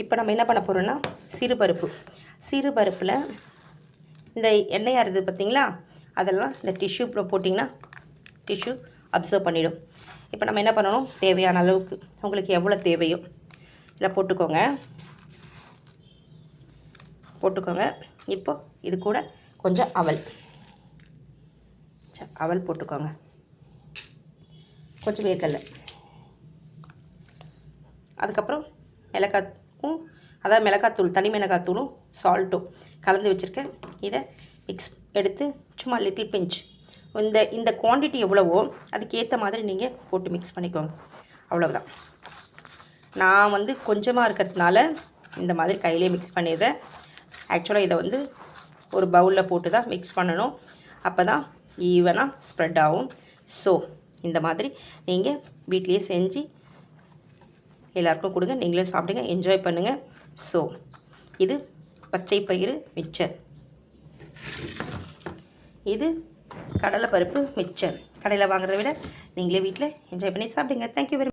இப்போ நம்ம என்ன பண்ண போகிறோன்னா சிறுபருப்பு சிறுபருப்பில் இந்த எண்ணெயாக இருக்குது பார்த்தீங்களா? அதெல்லாம் இந்த டிஷ்யூ போட்டிங்கன்னா டிஷ்யூ அப்சர்வ் பண்ணிவிடும் இப்போ நம்ம என்ன பண்ணணும்? தேவையான அளவுக்கு. உங்களுக்கு எவ்வளோ தேவையோ இல்லை போட்டுக்கோங்க. போட்டுக்கோங்க. இப்போ இது கூட கொஞ்சம் அவல். ச- அவல் போட்டுக்கோங்க. கொஞ்சம் வேர்க்கடலை. அதுக்கப்புறம் மிளகாய் அதாவது மிளகாத்தூள் தனி மிளகாத்தூளும் சால்ட்டும் கலந்து வச்சுருக்கேன். இதை மிக்ஸ் எடுத்து சும்மா லிட்டில் பிஞ்ச் இந்த இந்த குவான்டிட்டி எவ்வளவோ அதுக்கேற்ற மாதிரி நீங்கள் போட்டு மிக்ஸ் பண்ணிக்கோங்க. அவ்வளவுதான். நான் வந்து கொஞ்சமாக இருக்கிறதுனால இந்த மாதிரி கையிலே மிக்ஸ் பண்ணிடுறேன். ஆக்சுவலாக இதை வந்து ஒரு பவுலில் போட்டு தான் மிக்ஸ் பண்ணணும். அப்போ தான் ஈவனாக ஸ்ப்ரெட் ஆகும். ஸோ இந்த மாதிரி நீங்கள் வீட்லேயே செஞ்சு எல்லாருக்கும் கொடுங்க. நீங்களே சாப்பிடுங்க என்ஜாய் பண்ணுங்கள் ஸோ இது பச்சை பயிறு மிச்சர். இது கடலைப்பருப்பு மிச்சர். கடையில் வாங்குறதை விட நீங்களே வீட்டில் என்ஜாய் பண்ணி சாப்பிடுங்க. Thank you very